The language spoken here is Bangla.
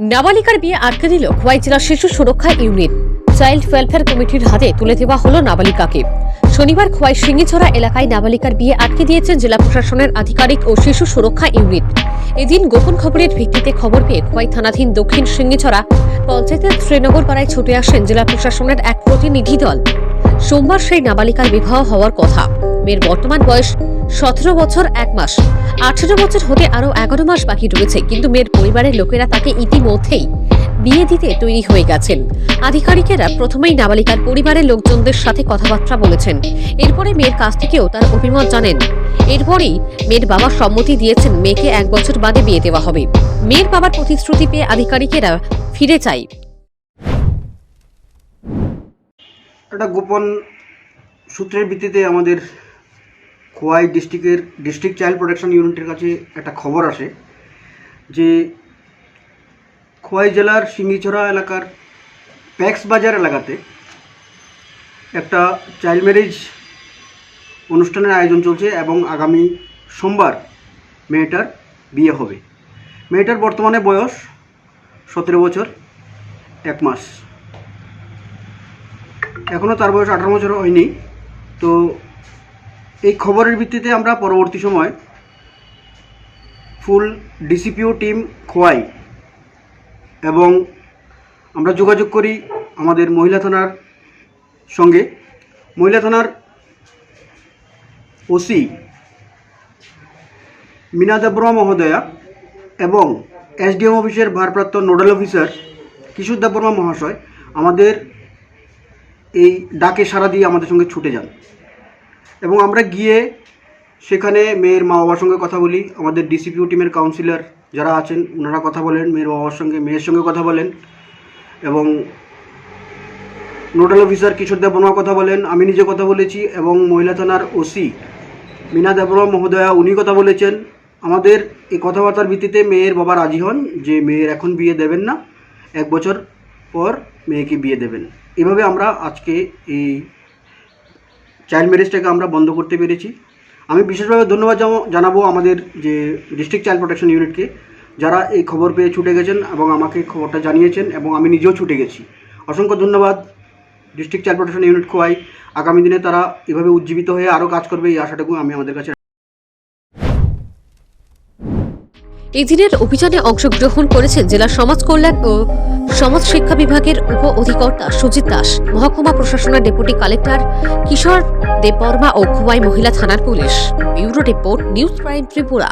নাবালিকার বিয়ে আটকে দিল খোয়াই জেলা শিশু সুরক্ষা ইউনিট। চাইল্ড ওয়েলফেয়ার কমিটির হাতে তুলে দেওয়া হলো নাবালিকাকে। শনিবার খোয়াই সিঙ্গিছড়া এলাকায় নাবালিকার বিয়ে আটকে দিয়েছেন জেলা প্রশাসনের আধিকারিক ও শিশু সুরক্ষা ইউনিট। এদিন গোপন খবরের ভিত্তিতে খবর পেয়ে খোয়াই থানাধীন দক্ষিণ সিঙ্গিছড়া পঞ্চায়েতের শ্রীনগর পাড়ায় ছুটে আসেন জেলা প্রশাসনের এক প্রতিনিধি দল। সোমবার সেই নাবালিকার বিবাহ হওয়ার কথা। মেয়ের বর্তমান বয়স সতেরো বছর এক মাস। আঠেরো বছর হতে আরও এগারো মাস বাকি রয়েছে, কিন্তু মেয়ের পরিবারের লোকেরা তাকে ইতিমধ্যেই বিয়ে দিতে তৈরি হয়ে গেছেন। আধিকারিকেরা প্রথমেই নাবালিকার পরিবারের লোকজনদের সাথে কথাবার্তা বলেছেন। এরপরে মেয়ের কাছ থেকেও তার অভিমত জানেন। এরপরেই মেয়ের বাবা সম্মতি দিয়েছেন মেয়েকে এক বছর বাদে বিয়ে দেওয়া হবে। মেয়ের বাবার প্রতিশ্রুতি পেয়ে আধিকারিকেরা ফিরে চাই একটা গোপন সূত্রের ভিত্তিতে আমাদের খোয়াই ডিস্ট্রিক্টের, ডিস্ট্রিক্ট চাইল্ড প্রোটেকশন ইউনিটের কাছে একটা খবর আসে যে খোয়াই জেলার সিঙ্গিছড়া এলাকার প্যাক্স বাজার এলাকাতে একটা চাইল্ড ম্যারেজ অনুষ্ঠানের আয়োজন চলছে এবং আগামী সোমবার মেয়েটার বিয়ে হবে। মেয়েটার বর্তমানে বয়স সতেরো বছর, এক মাস। এখনও তার বয়স আঠারো বছর হয়নি, তো এই খবরের ভিত্তিতে আমরা পরবর্তী সময় ফুল ডিসিপিও টিম খোয়াই এবং আমরা যোগাযোগ করি আমাদের মহিলা থানার সঙ্গে। মহিলা থানার ওসি মিনা দেববর্মা মহোদয়া এবং এসডিএম অফিসের ভারপ্রাপ্ত নোডাল অফিসার কিশোর দেববর্মা মহাশয় আমাদের এই ডাকে সাড়া দিয়ে আমাদের সঙ্গে ছুটে যান। এবং আমরা গিয়ে সেখানে মেয়ের মা বাবার সঙ্গে কথা বলি, আমাদের ডিসিপিও টিমের কাউন্সিলর যারা আছেন ওনারা কথা বলেন, মেয়ের বাবার সঙ্গে, মেয়ের সঙ্গে কথা বলেন এবং নোডাল অফিসার কিশোর দেববর্মা কথা বলেন, আমি নিজে কথা বলেছি এবং মহিলা থানার ওসি মিনা দেববর্মা মহোদয়া, উনি কথা বলেছেন। আমাদের এই কথাবার্তার ভিত্তিতে মেয়ের বাবা রাজি হন যে মেয়ের এখন বিয়ে দেবেন না, এক বছর পর মেয়েকে বিয়ে দেবেন। এভাবে আমরা আজকে এই চাইল্ড ম্যারেজটাকে আমরা বন্ধ করতে পেরেছি। আমি বিশেষভাবে ধন্যবাদ জানাবো- আমাদের যে ডিস্ট্রিক্ট চাইল্ড প্রোটেকশন ইউনিটকে যারা এই খবর পেয়ে ছুটে গেছেন এবং আমাকে খবরটা জানিয়েছেন এবং আমি নিজেও ছুটে গেছি। অসংখ্য ধন্যবাদ district child protection unit Khowai. আগামী দিনে তারা এভাবে উজ্জীবিত হয়ে আরও কাজ করবে এই আশাটুকু আমি আমাদের কাছে এই দিনের অভিযানে অংশগ্রহণ করেছেন জেলা সমাজ কল্যাণ ও সমাজ শিক্ষা বিভাগের উপ অধিকর্তা সুজিত দাস, মহকুমা প্রশাসনের ডেপুটি কালেক্টর কিশোর দেববর্মা ও খোয়াই মহিলা থানার police. Bureau report, news prime Tripura.